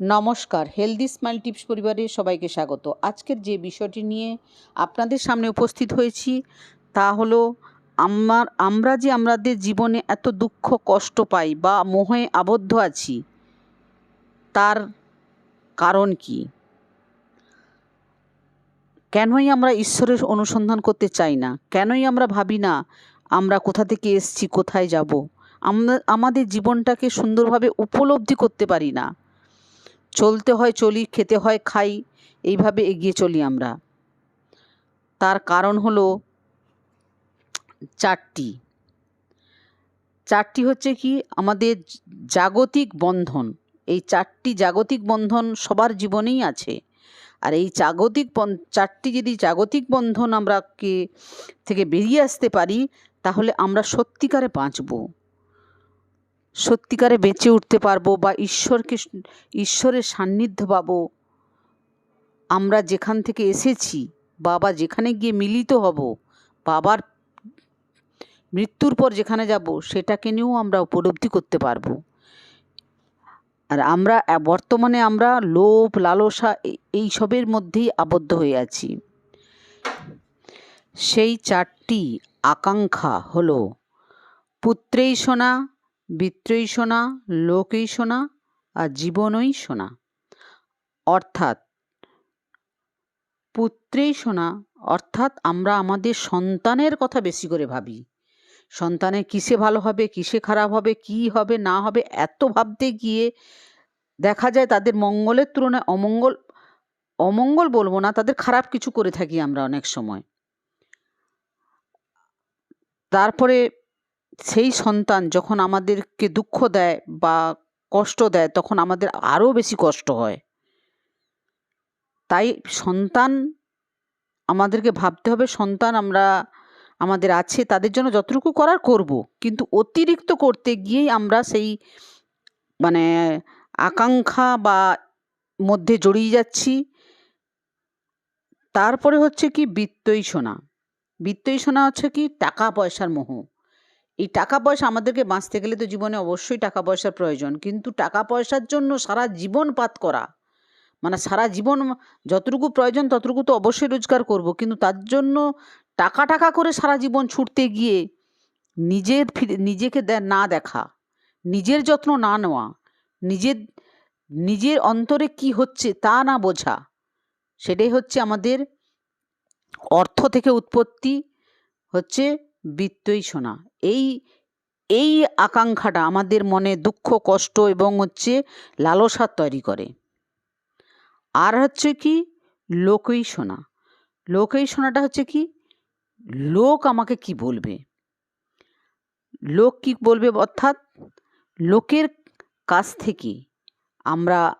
নমস্কার healthy smile tips পরিবারে সবাইকে স্বাগত। আজকের যে বিষয়টি নিয়ে আপনাদের সামনে উপস্থিত হয়েছি তা হলো আমার, আমরা যে আমাদের জীবনে এত দুঃখ, কষ্ট পাই বা মোহে আবদ্ধ আছি, তার কারণ কি? কেনই আমরা ঈশ্বরের অনুসন্ধান করতে চাই না? কেনই আমরা ভাবি না, আমরা কোথা থেকে এসছি, কোথায় যাব? আমাদের জীবনটাকে সুন্দরভাবে উপলব্ধি করতে পারি না। চলতে হয়, চলি, খেতে হয়, খাই, এইভাবে এগিয়ে চলি আমরা। তার কারণ হলো চারটি। চারটি হচ্ছে কি? আমাদের জাগতিক বন্ধন। এই চারটি জাগতিক বন্ধন সবার জীবনেই আছে। আর এই জাগতিক চারটি যদি জাগতিক বন্ধন আমরা কে থেকে বেরিয়ে আসতে পারি, তাহলে আমরা সত্যিকারে বাঁচব। সত্যিকারে বেঁচে উঠতে পারব বা ঈশ্বরকে, ঈশ্বরের সান্নিধ্য পাবো। আমরা যেখান থেকে এসেছি, বাবা যেখানে গিয়ে মিলিত হব, বাবার মৃত্যুর পর যেখানে যাব, সেটাকে নিয়েও আমরা উপলব্ধি করতে পারব। আর আমরা, বর্তমানে আমরা লোভ, লালসা এইসবের মধ্যেই আবদ্ধ হয়ে আছি। সেই চারটি আকাঙ্ক্ষা হলো, পুত্রেই শোনা বিত্রই শোনা লোকেই শোনা আর জীবনই শোনা অর্থাৎ পুত্রেই শোনা অর্থাৎ আমরা আমাদের সন্তানের কথা বেশি করে ভাবি। সন্তানের কিসে ভালো হবে, কিসে খারাপ হবে, কি হবে, না হবে, এত ভাবতে গিয়ে দেখা যায় তাদের মঙ্গলের তুলনায় অমঙ্গল অমঙ্গল বলব না, তাদের খারাপ কিছু করে থাকি আমরা অনেক সময়। তারপরে সেই সন্তান যখন আমাদেরকে দুঃখ দেয় বা কষ্ট দেয়, তখন আমাদের আরও বেশি কষ্ট হয়। তাই সন্তান, আমাদেরকে ভাবতে হবে সন্তান আমরা, আমাদের আছে, তাদের জন্য যতটুকু করার করব। কিন্তু অতিরিক্ত করতে গিয়েই আমরা সেই মানে আকাঙ্ক্ষা বা মধ্যে জড়িয়ে যাচ্ছি। তারপরে হচ্ছে কি, বিত্তই সোনা। বিত্তই সোনা হচ্ছে কি, টাকা পয়সার মোহ। এই টাকা পয়সা আমাদেরকে বাঁচতে গেলে তো জীবনে অবশ্যই টাকা পয়সার প্রয়োজন। কিন্তু টাকা পয়সার জন্য সারা জীবন পাত করা মানে সারা জীবন যতটুকু প্রয়োজন ততটুকু তো অবশ্যই রোজগার করব। কিন্তু তার জন্য টাকা টাকা করে সারা জীবন ছুটতে গিয়ে নিজের নিজেকে না দেখা, নিজের যত্ন না নেওয়া, নিজের নিজের অন্তরে কি হচ্ছে তা না বোঝা, সেটাই হচ্ছে আমাদের অর্থ থেকে উৎপত্তি হচ্ছে বিত্তই শোনা। এই এই আকাঙ্ক্ষাটা আমাদের মনে দুঃখ, কষ্ট এবং হচ্ছে লালসা তৈরি করে। আর হচ্ছে কি, লোকই শোনা। লোকই শোনাটা হচ্ছে কি, লোক আমাকে কি বলবে? লোক কি বলবে অর্থাৎ লোকের কাছ থেকে আমরা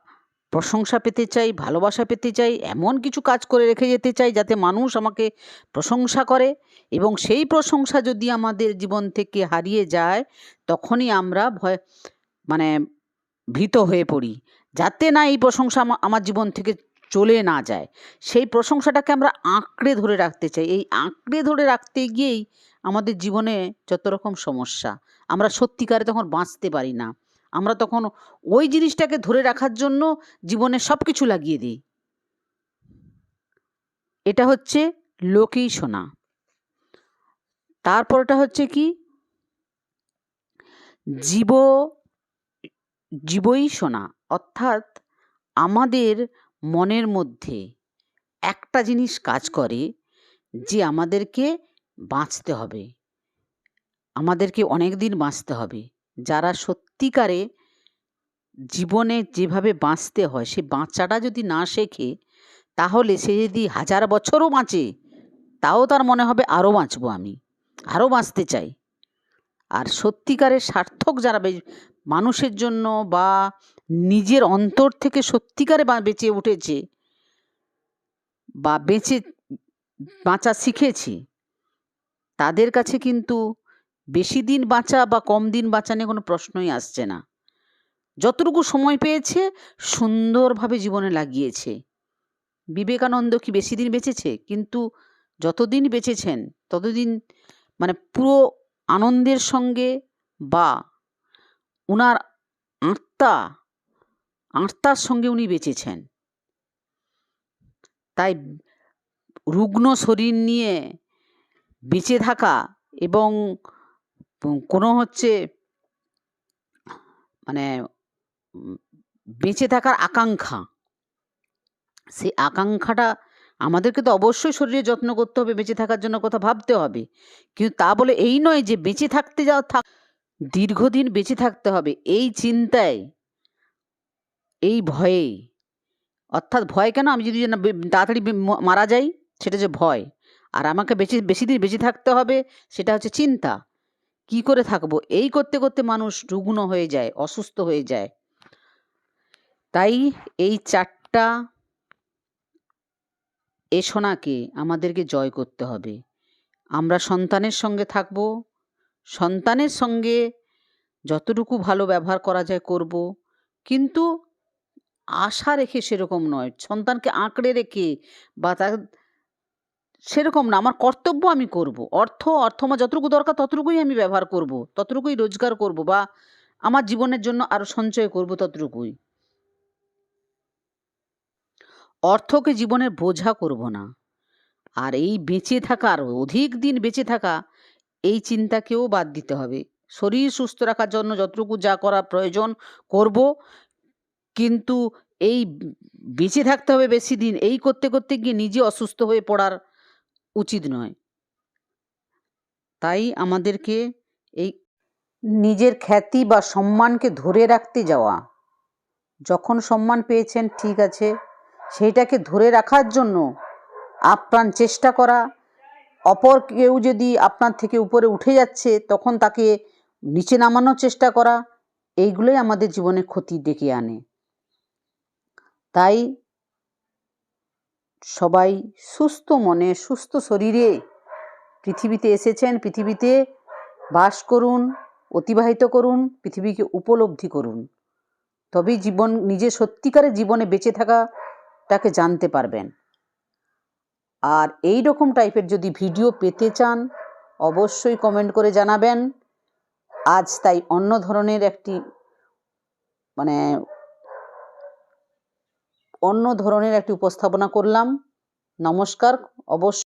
প্রশংসা পেতে চাই, ভালোবাসা পেতে চাই, এমন কিছু কাজ করে রেখে যেতে চাই যাতে মানুষ আমাকে প্রশংসা করে। এবং সেই প্রশংসা যদি আমাদের জীবন থেকে হারিয়ে যায়, তখনই আমরা ভয় মানে ভীত হয়ে পড়ি। যাতে না এই প্রশংসা আমার জীবন থেকে চলে না যায়। সেই প্রশংসাটাকে আমরা আঁকড়ে ধরে রাখতে চাই। এই আঁকড়ে ধরে রাখতে গিয়েই আমাদের জীবনে যত রকম সমস্যা, আমরা সত্যিকারে তখন বাঁচতে পারি না। আমরা তখন ওই জিনিসটাকে ধরে রাখার জন্য জীবনে সব কিছু লাগিয়ে দিই। এটা হচ্ছে লোকেই শোনা তারপরটা হচ্ছে কি? জীব, জীবই শোনা অর্থাৎ আমাদের মনের মধ্যে একটা জিনিস কাজ করে যে আমাদেরকে বাঁচতে হবে। আমাদেরকে অনেক দিন বাঁচতে হবে। যারা সত্যিকারে জীবনে যেভাবে বাঁচতে হয়, সে বাঁচাটা যদি না শেখে, তাহলে সে যদি হাজার বছরও বাঁচে, তাও তার মনে হবে আরও বাঁচবো আমি আরও বাঁচতে চাই। আর সত্যিকারের সার্থক যারা মানুষের জন্য বা নিজের অন্তর থেকে সত্যিকারে বেঁচে উঠেছে বা বেঁচে, বাঁচা শিখেছে, তাদের কাছে কিন্তু বেশি দিন বাঁচা বা কম দিন বাঁচা নিয়ে কোনো প্রশ্নই আসছে না। যতটুকু সময় পেয়েছে, সুন্দরভাবে জীবনে লাগিয়েছে। বিবেকানন্দ কি বেশি দিন বেঁচেছে? কিন্তু যতদিন বেঁচেছেন, ততদিন মানে পুরো আনন্দের সঙ্গে বা ওনার আত্মা, আত্মার সঙ্গে উনি বেঁচেছেন। তাই রুগ্ন শরীর নিয়ে বেঁচে থাকা এবং কোনো হচ্ছে মানে বেঁচে থাকার আকাঙ্ক্ষা। সেই আকাঙ্ক্ষাটা আমাদেরকে তো অবশ্যই শরীরে যত্ন করতে হবে, বেঁচে থাকার জন্য কথা ভাবতে হবে। কিন্তু তা বলে এই নয় যে বেঁচে থাকতে যাওয়া থাক, দীর্ঘদিন বেঁচে থাকতে হবে। এই চিন্তায়, এই ভয়ে, অর্থাৎ ভয় কেন? আমি যদি তাড়াতাড়ি মারা যাই, সেটা যে ভয়। আর আমাকে বেঁচে, বেশি দিন বেঁচে থাকতে হবে, সেটা হচ্ছে চিন্তা। কি করে থাকব? এই করতে করতে মানুষ রুগ্ন হয়ে যায়, অসুস্থ হয়ে যায়। তাই এই চারটা এসোনাকে আমাদেরকে জয় করতে হবে। আমরা সন্তানের সঙ্গে থাকব, সন্তানের সঙ্গে যতটুকু ভালো ব্যবহার করা যায় করব, কিন্তু আশা রেখে সেরকম নয়। সন্তানকে আঁকড়ে রেখে বা তার সেরকম না, আমার কর্তব্য আমি করব। অর্থ অর্থ আমার যতটুকু দরকার ততটুকুই আমি ব্যবহার করব, ততটুকুই রোজগার করব বা আমার জীবনের জন্য আরও সঞ্চয় করব ততটুকুই। অর্থকে জীবনের বোঝা করব না। আর এই বেঁচে থাকার অধিক দিন বেঁচে থাকা, এই চিন্তাকেও বাদ দিতে হবে। শরীর সুস্থ রাখার জন্য যতটুকু যা করা প্রয়োজন করব, কিন্তু এই বেঁচে থাকতে হবে বেশি দিন। এই করতে করতে গিয়ে নিজে অসুস্থ হয়ে পড়ার উচিত নয়। তাই আমাদেরকে এই নিজের খ্যাতি বা সম্মানকে ধরে রাখতে যাওয়া, যখন সম্মান পেয়েছেন ঠিক আছে, সেইটাকে ধরে রাখার জন্য আপ্রাণ চেষ্টা করা, অপর কেউ যদি আপনার থেকে উপরে উঠে যাচ্ছে, তখন তাকে নিচে নামানোর চেষ্টা করা, এইগুলোই আমাদের জীবনে ক্ষতি ডেকে আনে। তাই সবাই সুস্থ মনে, সুস্থ শরীরে পৃথিবীতে এসেছেন, পৃথিবীতে বাস করুন, অতিবাহিত করুন, পৃথিবীকে উপলব্ধি করুন। তবেই জীবন নিজে সত্যিকারের জীবনে বেঁচে থাকাটাকে জানতে পারবেন। আর এই রকম টাইপের যদি ভিডিও পেতে চান, অবশ্যই কমেন্ট করে জানাবেন। আজ তাই অন্য ধরনের একটি মানে অন্য ধরনের একটি উপস্থাপনা করলাম। নমস্কার অবশ্যই